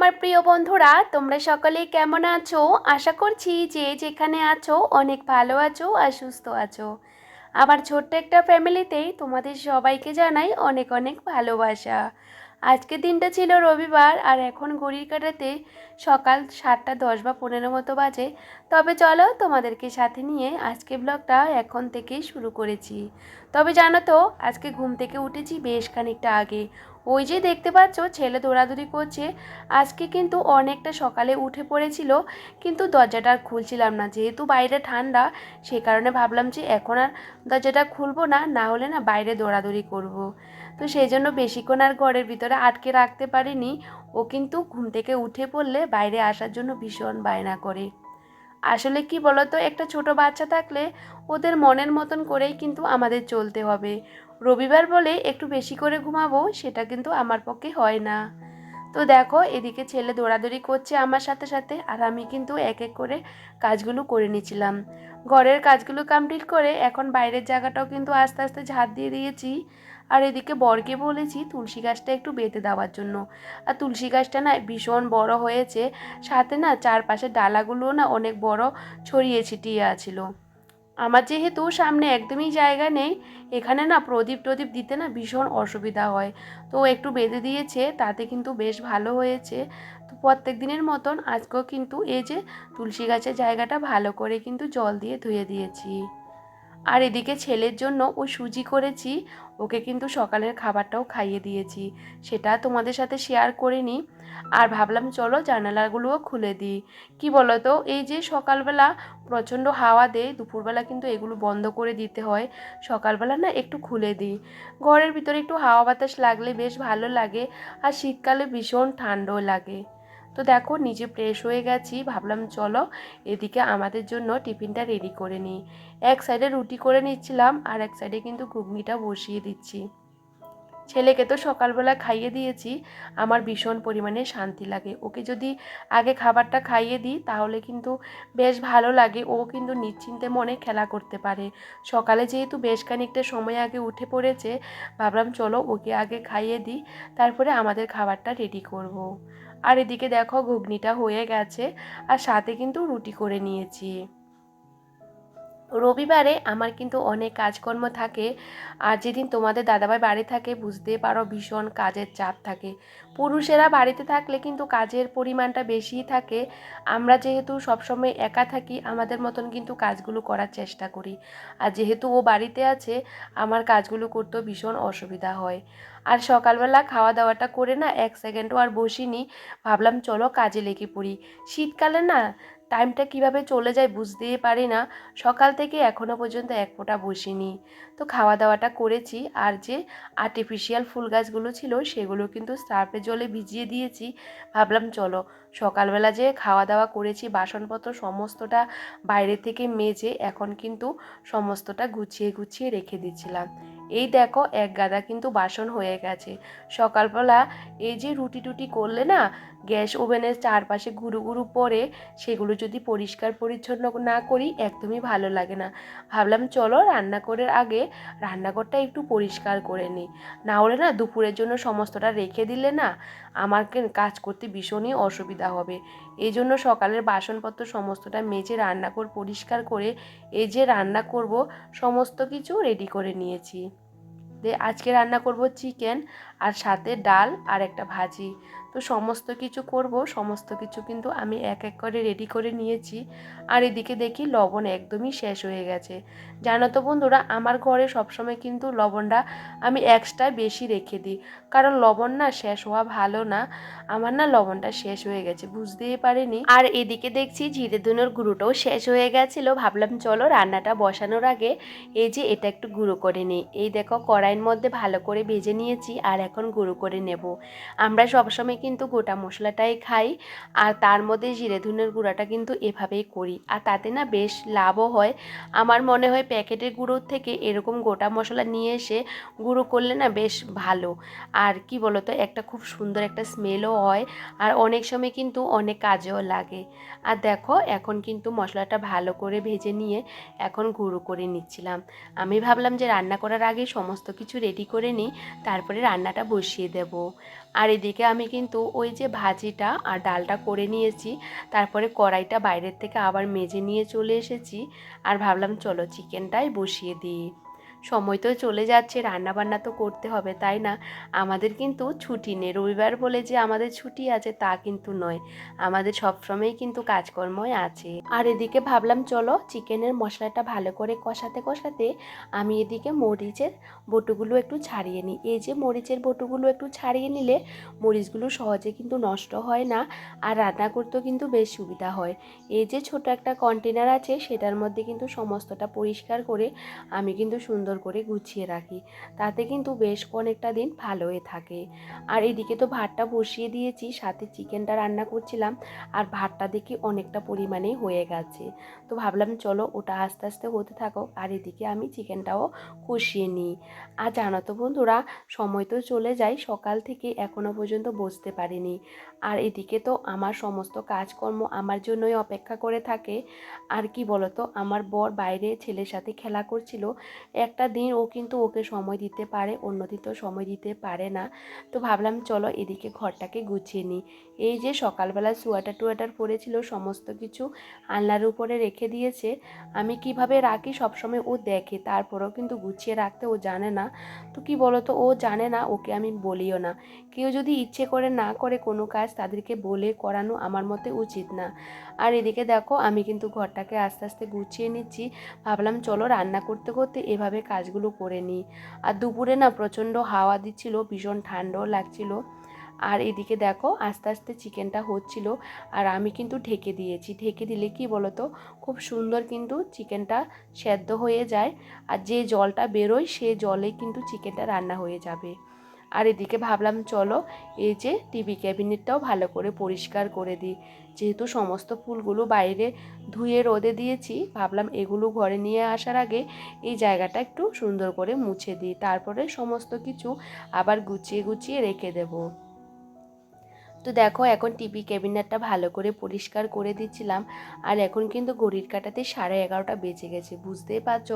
আমার প্রিয় বন্ধুরা, তোমরা সকলে কেমন আছো? আশা করছি যে যেখানে আছো অনেক ভালো আছো আর সুস্থ আছো। আবার ছোট্ট একটা ফ্যামিলিতেই তোমাদের সবাইকে জানাই অনেক অনেক ভালোবাসা। আজকের দিনটা ছিল রবিবার আর এখন ঘড়ির কাটাতে সকাল সাতটা দশ বা পনেরো মতো বাজে। তবে চলো তোমাদেরকে সাথে নিয়ে আজকে ব্লগটা এখন থেকেই শুরু করেছি। তবে জানো তো, আজকে ঘুম থেকে উঠেছি বেশ খানিকটা আগে। ওই যে দেখতে পাচ্ছ, ছেলে দৌড়াদৌড়ি করছে। আজকে কিন্তু অনেকটা সকালে উঠে পড়েছিল, কিন্তু দরজাটা আর খুলছিলাম না। যেহেতু বাইরে ঠান্ডা, সে কারণে ভাবলাম যে এখন আর দরজাটা খুলবো না না হলে না বাইরে দৌড়াদৌড়ি করব। তো সেই জন্য বেশিক্ষণ আর ঘরের ভিতরে আটকে রাখতে পারিনি। ও কিন্তু ঘুম থেকে উঠে পড়লে বাইরে আসার জন্য ভীষণ বায়না করে। আসলে কি বলতো, একটা ছোট বাচ্চা থাকলে ওদের মনের মতন করেই কিন্তু আমাদের চলতে হবে। রবিবার বলে একটু বেশি করে ঘুমাবো, সেটা কিন্তু আমার পক্ষে হয় না। তো দেখো, এদিকে ছেলে দৌড়াদৌড়ি করছে আমার সাথে সাথে, আর আমি কিন্তু এক এক করে কাজগুলো করে নিয়েছিলাম। ঘরের কাজগুলো কমপ্লিট করে এখন বাইরের জায়গাটাও কিন্তু আস্তে আস্তে ঝাড় দিয়ে দিয়েছি। আর এদিকে বরকে বলেছি তুলসী গাছটা একটু বেঁধে দেওয়ার জন্য। আর তুলসী গাছটা না ভীষণ বড় হয়েছে, সাথে না চারপাশে ডালাগুলো না অনেক বড় ছড়িয়ে ছিটিয়ে আছিল। আমার যেহেতু সামনে একদমই জায়গা নেই, এখানে না প্রদীপ টদীপ দিতে না ভীষণ অসুবিধা হয়। তো একটু বেঁধে দিয়েছে, তাতে কিন্তু বেশ ভালো হয়েছে। তো প্রত্যেক দিনের মতন আজকেও কিন্তু এই যে তুলসী গাছের জায়গাটা ভালো করে কিন্তু জল দিয়ে ধুয়ে দিয়েছি। আর এদিকে ছেলের জন্য ও সুজি করেছি, ওকে কিন্তু সকালের খাবারটাও খাইয়ে দিয়েছি। সেটা তোমাদের সাথে শেয়ার করিনি। আর ভাবলাম চলো জানালাগুলোও খুলে দিই। কি বলো তো এই যে সকালবেলা প্রচণ্ড হাওয়া দেয়, দুপুরবেলা কিন্তু এগুলো বন্ধ করে দিতে হয়। সকালবেলা না একটু খুলে দিই। ঘরের ভিতরে একটু হাওয়া বাতাস লাগলে বেশ ভালো লাগে, আর শীতকালে ভীষণ ঠান্ডাও লাগে। তো দেখো নিজে ফ্রেশ হয়ে গেছি, ভাবলাম চলো এদিকে আমাদের জন্য টিফিনটা রেডি করে নিই। এক সাইডে রুটি করে নিচ্ছিলাম আর এক সাইডে কিন্তু ঘুগনিটা বসিয়ে দিচ্ছি। ছেলেকে তো সকালবেলা খাইয়ে দিয়েছি, আমার ভীষণ পরিমাণে শান্তি লাগে। ওকে যদি আগে খাবারটা খাইয়ে দিই তাহলে কিন্তু বেশ ভালো লাগে। ও কিন্তু নিশ্চিন্তে মনে খেলা করতে পারে। সকালে যেহেতু বেশ খানিকটা সময় আগে উঠে পড়েছে, ভাবলাম চলো ওকে আগে খাইয়ে দিই, তারপরে আমাদের খাবারটা রেডি করব। আর এদিকে দেখো ঘুগনিটা হয়ে গেছে। আর সাথে কিন্তু রুটি করে নিয়েছি। রবিবারে আমার কিন্তু অনেক কাজকর্ম থাকে। আর যেদিন তোমাদের দাদাভাই বাড়ি থাকে বুঝতে পারো ভীষণ কাজের চাপ থাকে। পুরুষেরা বাড়িতে থাকলে কিন্তু কাজের পরিমাণটা বেশিই থাকে। আমরা যেহেতু সবসময় একা থাকি, আমাদের মতন কিন্তু কাজগুলো করার চেষ্টা করি। আর যেহেতু ও বাড়িতে আছে, আমার কাজগুলো করতেও ভীষণ অসুবিধা হয়। আর সকালবেলা খাওয়া দাওয়াটা করে না, এক সেকেন্ডও আর বসিনি। ভাবলাম, চলো কাজে লেগে পড়ি। শীতকালে না টাইমটা কীভাবে চলে যায় বুঝতেই পারি না। সকাল থেকে এখনও পর্যন্ত এক ফোঁটা বসিনি। তো খাওয়া দাওয়াটা করেছি। আর যে আর্টিফিশিয়াল ফুল গাছগুলো ছিল সেগুলো কিন্তু সার্ফের জলে ভিজিয়ে দিয়েছি। ভাবলাম চলো, সকালবেলা যে খাওয়া দাওয়া করেছি, বাসনপত্র সমস্তটা বাইরে থেকে মেজে এখন কিন্তু সমস্তটা গুছিয়ে গুছিয়ে রেখে দিচ্ছিলাম। এই দেখো, এক গাদা কিন্তু বাসন হয়ে গেছে। সকালবেলা এই যে রুটি টুটি করলে না গ্যাস ওভেনের চারপাশে গুরু গুরু পরে সেগুলো যদি পরিষ্কার পরিচ্ছন্ন না করি একদমই ভালো লাগে না। ভাবলাম চলো রান্না করার আগে রান্নাঘরটা একটু পরিষ্কার করে নিই। না হলে না দুপুরের জন্য সমস্তটা রেখে দিলে না আমাকে কাজ করতে ভীষণই অসুবিধা হবে। এই জন্য সকালের বাসনপত্র সমস্তটা মেজে রান্নাঘর পরিষ্কার করে এই যে রান্না করব, সমস্ত কিছু রেডি করে নিয়েছি। আজকে রান্না করব চিকেন আর সাথে ডাল, আর একটা ভাজি। তো সমস্ত কিছু করব, সমস্ত কিছু কিন্তু আমি এক এক করে রেডি করে নিয়েছি। আর এদিকে দেখি লবণ একদমই শেষ হয়ে গেছে। জানো তো বন্ধুরা, আমার ঘরে সবসময় কিন্তু লবণটা আমি এক্সট্রা বেশি রেখে দিই। কারণ লবণ না শেষ হওয়া ভালো না। আমার না লবণটা শেষ হয়ে গেছে, বুঝতেই পারিনি। আর এদিকে দেখছি জিরে ধুনোর গুঁড়োটাও শেষ হয়ে গেছিল। ভাবলাম চলো রান্নাটা বসানোর আগে এই যে এটা একটু গুঁড়ো করে নিই। এই দেখো কড়াইয়ের মধ্যে ভালো করে ভেজে নিয়েছি আর এখন গুঁড়ো করে নেব। আমরা সবসময় কিন্তু গোটা মশলাটাই খাই আর তার মধ্যে জিরে ধুনের গুঁড়াটা কিন্তু এভাবেই করি। আর তাতে না বেশ লাভও হয়। আমার মনে হয় প্যাকেটের গুঁড়োর থেকে এরকম গোটা মশলা নিয়ে এসে গুঁড়ো করলে না বেশ ভালো। আর কি বলতো, একটা খুব সুন্দর একটা স্মেলও হয় আর অনেক সময় কিন্তু অনেক কাজেও লাগে। আর দেখো, এখন কিন্তু মশলাটা ভালো করে ভেজে নিয়ে এখন গুঁড়ো করে নিচ্ছিলাম। আমি ভাবলাম যে রান্না করার আগে সমস্ত কিছু রেডি করে নিই, তারপরে রান্নাটা বসিয়ে দেব। আর এদিকে আমি কিন্তু ওই যে ভাজিটা আর ডালটা করে নিয়েছি, তারপরে কড়াইটা বাইরের থেকে আবার মেজে নিয়ে চলে এসেছি। আর ভাবলাম, চলো চিকেনটাই বসিয়ে দিই। সময় তো চলে যাচ্ছে রান্না বান্না তো করতে হবে, তাই না? আমাদের কিন্তু ছুটি নেই। রবিবার বলে যে আমাদের ছুটি আছে, তা কিন্তু নয়। আমাদের সবসময়ই কিন্তু কাজকর্মই আছে। আর এদিকে ভাবলাম, চলো চিকেনের মশলাটা ভালো করে কষাতে কষাতে আমি এদিকে মরিচের বটুগুলো একটু ছাড়িয়ে নিই। এই যে মরিচের বটুগুলো একটু ছাড়িয়ে নিলে মরিচগুলো সহজে কিন্তু নষ্ট হয় না আর রান্না করতেও কিন্তু বেশ সুবিধা হয়। এই যে ছোট একটা কন্টেনার আছে, সেটার মধ্যে কিন্তু সমস্তটা পরিষ্কার করে আমি কিন্তু সুন্দর সুন্দর করে গুছিয়ে রাখি। তাতে কিন্তু বেশ অনেকটা দিন ভালো হয়ে থাকে। আর এদিকে তো ভাতটা বসিয়ে দিয়েছি, সাথে চিকেনটা রান্না করছিলাম আর ভাতটা দেখি অনেকটা পরিমাণেই হয়ে গেছে। তো ভাবলাম চলো ওটা আস্তে আস্তে হতে থাকো আর এদিকে আমি চিকেনটাও কষিয়ে নিই। আর জানো তো বন্ধুরা, সময় তো চলে যায়, সকাল থেকে এখনও পর্যন্ত বসতে পারিনি। আর এদিকে তো আমার সমস্ত কাজকর্ম আমার জন্যই অপেক্ষা করে থাকে। আর কি বলতো, আমার বর বাইরে ছেলের সাথে খেলা করছিল। একটা দিন ও কিন্তু ওকে সময় দিতে পারে, অন্যদিন তো সময় দিতে পারে না। তো ভাবলাম চলো এদিকে ঘরটাকে গুছিয়ে নিই। এই যে সকালবেলা সোয়াটার টুয়াটার পরেছিল, সমস্ত কিছু আলনার উপরে রেখে দিয়েছে। আমি কীভাবে রাখি সবসময় ও দেখে, তারপরেও কিন্তু গুছিয়ে রাখতে ও জানে না। তো কি বলতো, ও জানে না, ওকে আমি বলিও না। কেউ যদি ইচ্ছে করে না করে কোনো কাজ তাদেরকে বলে করানো আমার মতে উচিত না। আর এদিকে দেখো, আমি কিন্তু ঘরটাকে আস্তে আস্তে গুছিয়ে নিচ্ছি। ভাবলাম চলো রান্না করতে করতে এভাবে কাজগুলো করে নিই। আর দুপুরে না প্রচণ্ড হাওয়া দিচ্ছিল, ভীষণ ঠান্ডাও লাগছিল। আর এদিকে দেখো আস্তে আস্তে চিকেনটা হচ্ছিল আর আমি কিন্তু ঢেকে দিয়েছি। ঢেকে দিলে কি বলতো? খুব সুন্দর কিন্তু চিকেনটা সেদ্ধ হয়ে যায় আর যে জলটা বেরোয় সে জলে কিন্তু চিকেনটা রান্না হয়ে যাবে। আর এদিকে ভাবলাম চলো এই যে টিভি ক্যাবিনেটটাও ভালো করে পরিষ্কার করে দিই। যেহেতু সমস্ত ফুলগুলো বাইরে ধুয়ে রোদে দিয়েছি, ভাবলাম এগুলো ঘরে নিয়ে আসার আগে এই জায়গাটা একটু সুন্দর করে মুছে দিই। তারপরে সমস্ত কিছু আবার গুছিয়ে গুছিয়ে রেখে দেবো। তো দেখো এখন টিভি ক্যাবিনেটটা ভালো করে পরিষ্কার করে দিচ্ছিলাম, আর এখন কিন্তু ঘড়ির কাটাতে সাড়ে এগারোটা বেজে গেছে, বুঝতেই পারছ?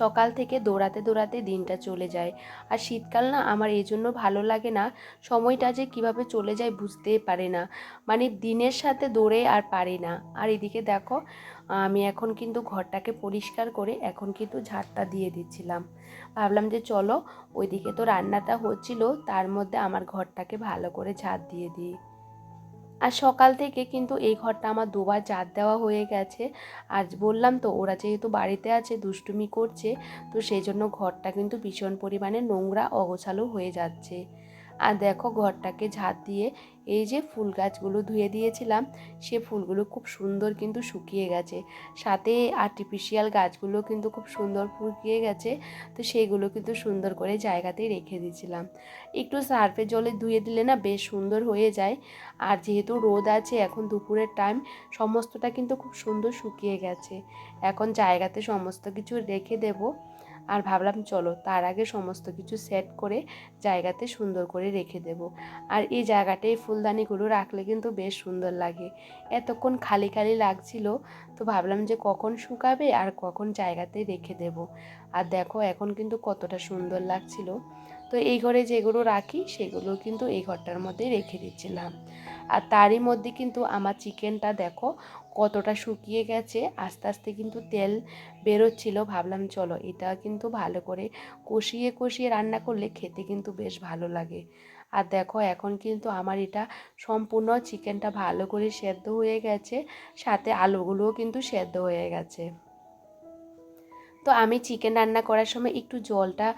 সকাল থেকে দৌড়াতে দৌড়াতে দিনটা চলে যায়। আর শীতকাল না আমার এই জন্য ভালো লাগে না, সময়টা যে কীভাবে চলে যায় বুঝতেই পারে না। মানে দিনের সাথে দৌড়ে আর পারি না। আর এদিকে দেখো আমি এখন কিন্তু ঘরটাকে পরিষ্কার করে এখন কিন্তু ঝাড়টা দিয়ে দিচ্ছিলাম। ভাবলাম যে চলো ওইদিকে তো রান্নাটা হচ্ছিল, তার মধ্যে আমার ঘরটাকে ভালো করে ঝাড় দিয়ে দিই। আর সকাল থেকে কিন্তু এই ঘরটা আমার দুবার ঝাড় দেওয়া হয়ে গেছে। আর বললাম তো, ওরা যেহেতু বাড়িতে আছে, দুষ্টুমি করছে, তো সেই জন্য ঘরটা কিন্তু ভীষণ পরিমাণে নোংরা, অগোছালো হয়ে যাচ্ছে। আর দেখো ঘরটাকে ঝাঁট দিয়ে এই যে ফুল গাছগুলো ধুয়ে দিয়েছিলাম, সে ফুলগুলো খুব সুন্দর কিন্তু শুকিয়ে গেছে। সাথে আর্টিফিশিয়াল গাছগুলো কিন্তু খুব সুন্দর ফুকিয়ে গেছে, তো সেগুলো কিন্তু সুন্দর করে জায়গাতেই রেখে দিয়েছিলাম। একটু সার্ফে জলে ধুয়ে দিলে না বেশ সুন্দর হয়ে যায়। আর যেহেতু রোদ আছে, এখন দুপুরের টাইম সমস্তটা কিন্তু খুব সুন্দর শুকিয়ে গেছে। এখন জায়গাতে সমস্ত কিছু রেখে দেবো। আর ভাবলাম চলো তার আগে সমস্ত কিছু সেট করে জায়গাতে সুন্দর করে রেখে দেব। আর এই জায়গাটায় ফুলদানিগুলো রাখলে কিন্তু বেশ সুন্দর লাগে। এতক্ষণ খালি খালি লাগছিল, তো ভাবলাম যে কখন শুকাবে আর কখন জায়গাতে রেখে দেব। আর দেখো এখন কিন্তু কতটা সুন্দর লাগছিল। তো এই ঘরে যেগুলো রাখি সেগুলো কিন্তু এই ঘরটার মধ্যে রেখে দিচ্ছিলাম। আর তারই মধ্যে কিন্তু আমার চিকেনটা দেখো কতটা শুকিয়ে গেছে, আস্তে আস্তে কিন্তু তেল বেরোচ্ছিল। ভাবলাম, চলো, এটা কিন্তু ভালো করে কষিয়ে কষিয়ে রান্না করলে খেতে কিন্তু বেশ ভালো লাগে। আর দেখো, এখন কিন্তু আমার এটা সম্পূর্ণ চিকেনটা ভালো করে সেদ্ধ হয়ে গেছে, সাথে আলুগুলোও কিন্তু সেদ্ধ হয়ে গেছে। তো আমি চিকেন রান্না করার সময় একটু জলটা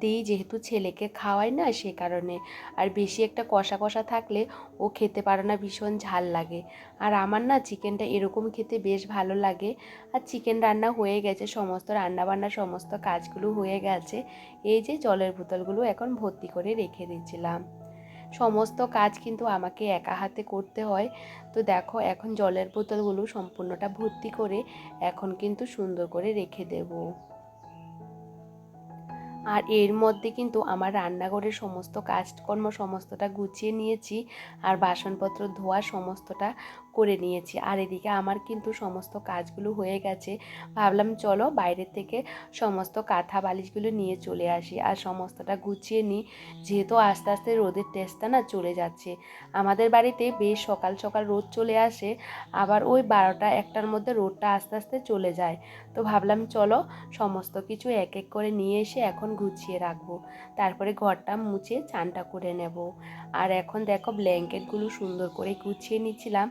দিই যেহেতু ছেলেকে খাওয়াই না সে কারণে। আর বেশি একটা কষা কষা থাকলে ও খেতে পারে না, ভীষণ ঝাল লাগে। আর আমার না চিকেনটা এরকম খেতে বেশ ভালো লাগে। আর চিকেন রান্না হয়ে গেছে, সমস্ত রান্না বান্না সমস্ত কাজগুলো হয়ে গেছে। এই যে জলের বোতলগুলো এখন ভর্তি করে রেখে দিচ্ছিলাম সমস্ত কাজ কিন্তু আমাকে একা হাতে করতে হয়। তো দেখো, এখন জলের বোতলগুলো সম্পূর্ণটা ভর্তি করে এখন কিন্তু সুন্দর করে রেখে দেব। আর এর মধ্যে কিন্তু আমার রান্নাঘরের সমস্ত কাজকর্ম, সমস্তটা গুছিয়ে নিয়েছি। আর বাসনপত্র ধোয়া, সমস্তটা করে নিয়েছি। আর এদিকে আমার কিন্তু সমস্ত কাজগুলো হয়ে গেছে। ভাবলাম চলো বাইরের থেকে সমস্ত কাঁথা বালিশগুলো নিয়ে চলে আসি। আর সমস্তটা গুছিয়ে নিই। যেহেতু আস্তে আস্তে রোদের টেস্টটা না চলে যাচ্ছে। আমাদের বাড়িতে বেশ সকাল সকাল রোদ চলে আসে। আবার ওই বারোটা একটার মধ্যে রোদটা আস্তে আস্তে চলে যায়। তো ভাবলাম চলো সমস্ত কিছু এক এক করে নিয়ে এসে এখন গুছিয়ে রাখব। তারপরে ঘরটা মুছে চানটা করে নেব। আর এখন দেখো ব্ল্যাঙ্কেটগুলো সুন্দর করে গুছিয়ে নিচ্ছিলাম।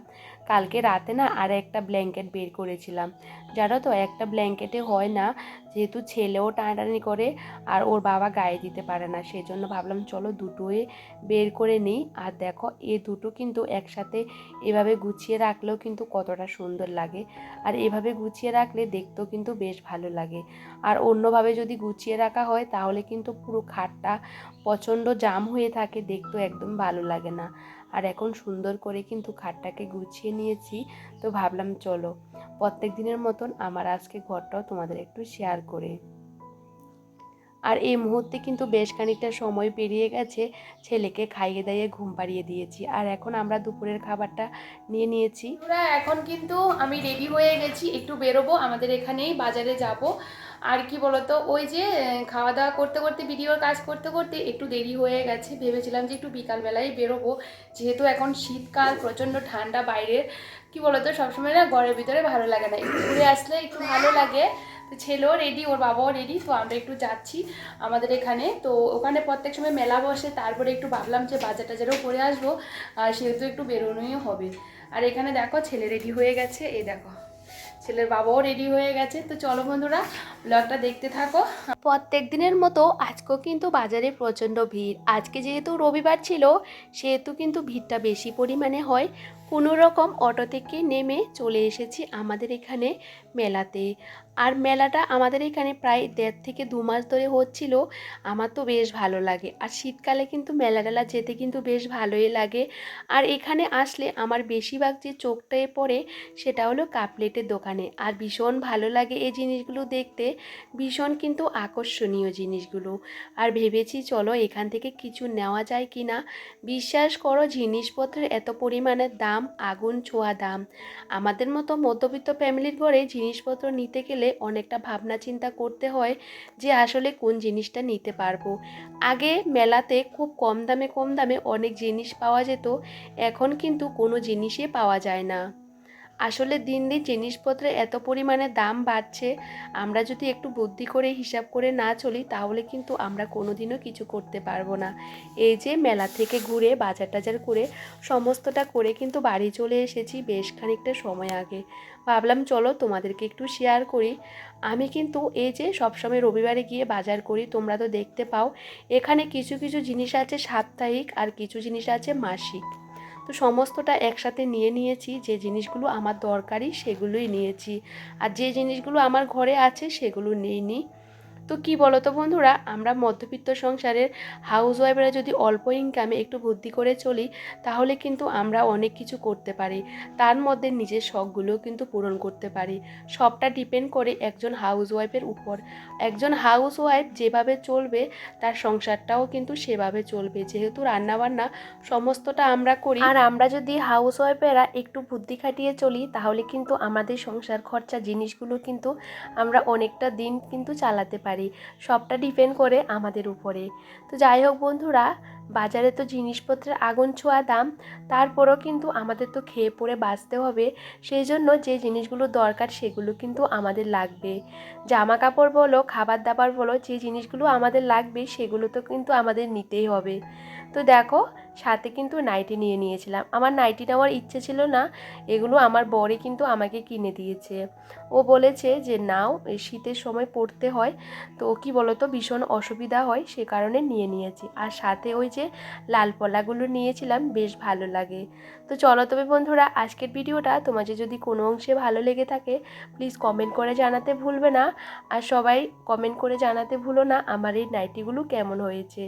কালকে রাতে না আর একটা ব্ল্যাঙ্কেট বের করেছিলাম। জানো তো, একটা ব্ল্যাঙ্কেটে হয় না, যেহেতু ছেলেও টানাটানি করে আর ওর বাবা গায়ে দিতে পারে না সেই জন্য ভাবলাম চলো দুটোই বের করে নিই। আর দেখো, এ দুটো কিন্তু একসাথে এভাবে গুছিয়ে রাখলেও কিন্তু কতটা সুন্দর লাগে। আর এভাবে গুছিয়ে রাখলে দেখতেও কিন্তু বেশ ভালো লাগে। আর অন্যভাবে যদি গুছিয়ে রাখা হয়, তাহলে কিন্তু পুরো খাটটা প্রচণ্ড জাম হয়ে থাকে, দেখতেও একদম ভালো লাগে না। আর এখন সুন্দর করে কিন্তু খাটটাকে গুছিয়ে নিয়েছি। তো ভাবলাম চলো, প্রত্যেক দিনের মতন আমার আজকে ঘরটাও তোমাদের একটু শেয়ার করে। আর এই মুহূর্তে কিন্তু বেশ খানিকটা সময় পেরিয়ে গেছে ছেলেকে খাইয়ে দাইয়ে ঘুম পাড়িয়ে দিয়েছি। আর এখন আমরা দুপুরের খাবারটা নিয়ে নিয়েছি। ওরা এখন কিন্তু আমি রেডি হয়ে গেছি, একটু বেরোবো, আমাদের এখানেই বাজারে যাব। আর কি বলতো, ওই যে খাওয়া দাওয়া করতে করতে ভিডিওর কাজ করতে করতে একটু দেরি হয়ে গেছে। ভেবেছিলাম যে একটু বিকালবেলায় বেরোবো। যেহেতু এখন শীতকাল, প্রচণ্ড ঠান্ডা বাইরের, কি বলতো, সবসময় না ঘরের ভিতরে ভালো লাগে না। একটু ঘুরে আসলে একটু ভালো লাগে। ছেলেও রেডি ওর বাবাও রেডি তো আমরা একটু যাচ্ছি আমাদের এখানে। তো ওখানে প্রত্যেক সময় মেলা বসে, তারপরে একটু ভাবলাম যে বাজার টাজারও করে আসব, আর সেহেতু একটু বেরোনোই হবে। আর এখানে দেখো, ছেলে রেডি হয়ে গেছে, এই দেখো। ছেলের বাবাও রেডি হয়ে গেছে। তো চলো বন্ধুরা ব্লগটা দেখতে থাকো। প্রত্যেক দিনের মতো আজকেও কিন্তু বাজারে প্রচণ্ড ভিড়। আজকে যেহেতু রবিবার ছিল, সেহেতু কিন্তু ভিড়টা বেশি পরিমাণে হয়। কোনো রকম অটো থেকে নেমে চলে এসেছি আমাদের এখানে মেলাতে। আর মেলাটা আমাদের এখানে প্রায় দেড় থেকে দু মাস ধরে হচ্ছিল। আমার তো বেশ ভালো লাগে। আর শীতকালে কিন্তু মেলা টেলা যেতে কিন্তু বেশ ভালোই লাগে। আর এখানে আসলে আমার বেশিরভাগ যে চোখটায় পড়ে সেটা হলো কাপলেটের দোকানে। আর ভীষণ ভালো লাগে এই জিনিসগুলো দেখতে। ভীষণ কিন্তু আকর্ষণীয় জিনিসগুলো। আর ভেবেছি চলো এখান থেকে কিছু নেওয়া যায় কি না বিশ্বাস করো জিনিসপত্রের এত পরিমাণের দাম আগুন, ছোঁয়া দাম। আমাদের মতো মধ্যবিত্ত ফ্যামিলির ঘরে জিনিসপত্র নিতে গেলে অনেকটা ভাবনা চিন্তা করতে হয় যে আসলে কোন জিনিসটা নিতে পারব। আগে মেলাতে খুব কম দামে কম দামে অনেক জিনিস পাওয়া যেত, এখন কিন্তু কোনো জিনিসই পাওয়া যায় না। আসলে দিন দিন জিনিসপত্রের এত পরিমাণে দাম বাড়ছে, আমরা যদি একটু বুদ্ধি করে হিসাব করে না চলি, তাহলে কিন্তু আমরা কোনোদিনও কিছু করতে পারব না। এই যে মেলা থেকে ঘুরে বাজার টাজার করে, সমস্তটা করে কিন্তু বাড়ি চলে এসেছি বেশ খানিকটা সময় আগে। ভাবলাম চলো তোমাদেরকে একটু শেয়ার করি। আমি কিন্তু এই যে সবসময় রবিবারে গিয়ে বাজার করি, তোমরা তো দেখতে পাও, এখানে কিছু কিছু জিনিস আছে সাপ্তাহিক আর কিছু জিনিস আছে মাসিক। তো সমস্তটা একসাথে নিয়ে নিয়েছি, যে জিনিসগুলো আমার দরকারি সেগুলোই নিয়েছি। আর যে জিনিসগুলো আমার ঘরে আছে সেগুলো নিইনি। তো কি বলো তো বন্ধুরা, আমরা মধ্যবিত্ত সংসারের হাউস ওয়াইফরা যদি অল্প ইনকামে একটু বুদ্ধি করে চলি, তাহলে কিন্তু আমরা অনেক কিছু করতে পারি। তার মধ্যে নিজের শখগুলোও কিন্তু পূরণ করতে পারি। সবটা ডিপেন্ড করে একজন হাউস ওয়াইফের উপর। একজন হাউস ওয়াইফ যেভাবে চলবে, তার সংসারটাও কিন্তু সেভাবে চলবে। যেহেতু রান্নাবান্না সমস্তটা আমরা করি, আর আমরা যদি হাউস ওয়াইফেরা একটু বুদ্ধি খাটিয়ে চলি, তাহলে কিন্তু আমাদের সংসার খরচা জিনিসগুলো কিন্তু আমরা অনেকটা দিন কিন্তু চালাতে পারি। সবটা ডিপেন্ড করে আমাদের উপরে। তো যাই হোক বন্ধুরা, বাজারে তো জিনিসপত্রের আগুন ছোঁয়া দাম, তারপরও কিন্তু আমাদের তো খেয়ে পরে বাঁচতে হবে, সেই জন্য যে জিনিসগুলো দরকার সেগুলো কিন্তু আমাদের লাগবে। জামা কাপড় বলো খাবার দাবার বলো, যে জিনিসগুলো আমাদের লাগবে সেগুলো তো কিন্তু আমাদের নিতেই হবে। তো দেখো সাথে কিন্তু নাইটি নিয়ে নিয়েছিলাম। আমার নাইটি নেওয়ার ইচ্ছে ছিল না, এগুলো আমার বরে কিন্তু আমাকে কিনে দিয়েছে। ও বলেছে যে, নাও শীতের সময় পড়তে হয়। তো কি বলতো, ভীষণ অসুবিধা হয়, সে কারণে নিয়ে নিয়েছি। আর সাথে ওই যে লাল পলাগুলো নিয়েছিলাম, বেশ ভালো লাগে। তো চলো তবে বন্ধুরা, আজকের ভিডিওটা তোমাদের যদি কোনো অংশে ভালো লেগে থাকে প্লিজ কমেন্ট করে জানাতে ভুলবে না। আর সবাই কমেন্ট করে জানাতে ভুলো না, আমার এই নাইটিগুলো কেমন হয়েছে।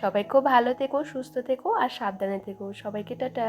সবাই খুব ভালো থেকো, সুস্থ থেকো, আর সাবধানে থেকো। সবাইকে টাটা।